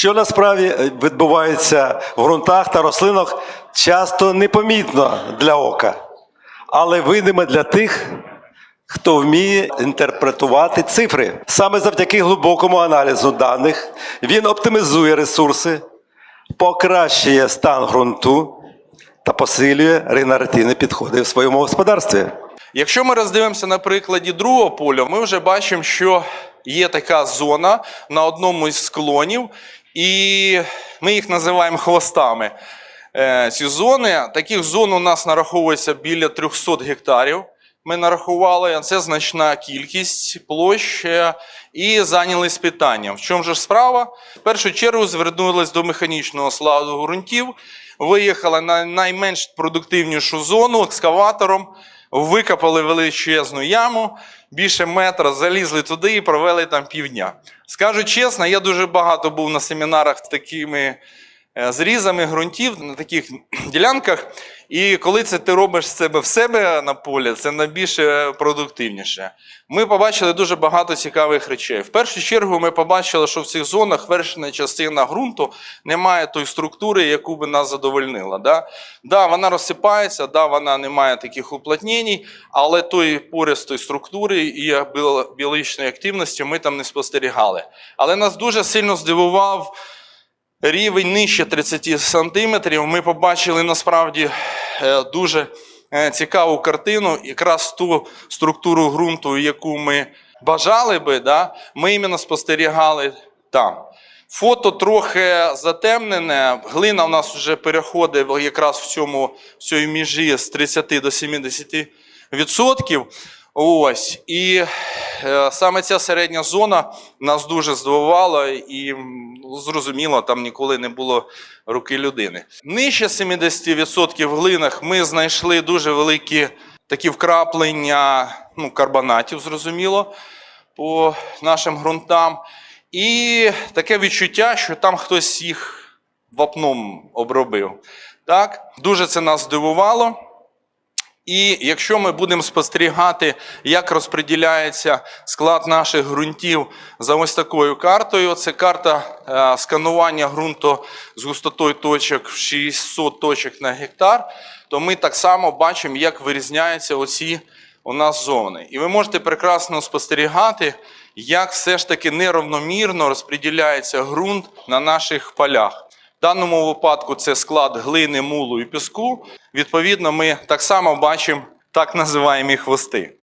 Що насправді е, відбувається в ґрунтах та рослинах, часто непомітно для ока, але видиме для тих, хто вміє інтерпретувати цифри. Саме завдяки глибокому аналізу даних він оптимізує ресурси, покращує стан ґрунту та посилює регенеративні підходи в своєму господарстві. Якщо ми роздивимося на прикладі другого поля, ми вже бачимо, що є така зона на одному із склонів, і ми їх називаємо хвостами. Е, Ці зони, таких зон у нас нараховується біля 300 гектарів. Ми нарахували, це значна кількість площ і зайнялись питанням. В чому ж справа? В першу чергу звернулись до механічного складу ґрунтів, виїхали на найменш продуктивнішу зону екскаватором, викопали величезну яму, більше метра, залізли туди і провели там півдня. Скажу чесно, я дуже багато був на семінарах з такими зрізами ґрунтів на таких ділянках. І коли це ти робиш себе в себе на полі, це найбільше продуктивніше. Ми побачили дуже багато цікавих речей. В першу чергу ми побачили, що в цих зонах вершина частина ґрунту не має тої структури, яку би нас задовольнила. Да? Да, вона розсипається, да, вона не має таких уплотнень, але тої пористої структури і біологічної активності ми там не спостерігали. Але нас дуже сильно здивував рівень нижче 30 сантиметрів. Ми побачили насправді е, дуже е, цікаву картину, якраз ту структуру ґрунту, яку ми бажали би, да, ми іменно спостерігали там. Фото трохи затемнене. Глина у нас вже переходить якраз в цьому в цій межі з 30 до 70 відсотків. Ось і саме ця середня зона нас дуже здивувала, і зрозуміло, там ніколи не було руки людини. Нижче 70% в глинах ми знайшли дуже великі такі вкраплення ну, карбонатів, зрозуміло, по нашим ґрунтам. І таке відчуття, що там хтось їх вапном обробив. Так? Дуже це нас здивувало. І якщо ми будемо спостерігати, як розподіляється склад наших ґрунтів за ось такою картою, це карта е, сканування ґрунту з густотою точок в 600 точок на гектар, то ми так само бачимо, як вирізняються оці у нас зони. І ви можете прекрасно спостерігати, як все ж таки неравномірно розподіляється ґрунт на наших полях. В даному випадку це склад глини, мулу і піску. Відповідно, ми так само бачимо так називаємо хвости.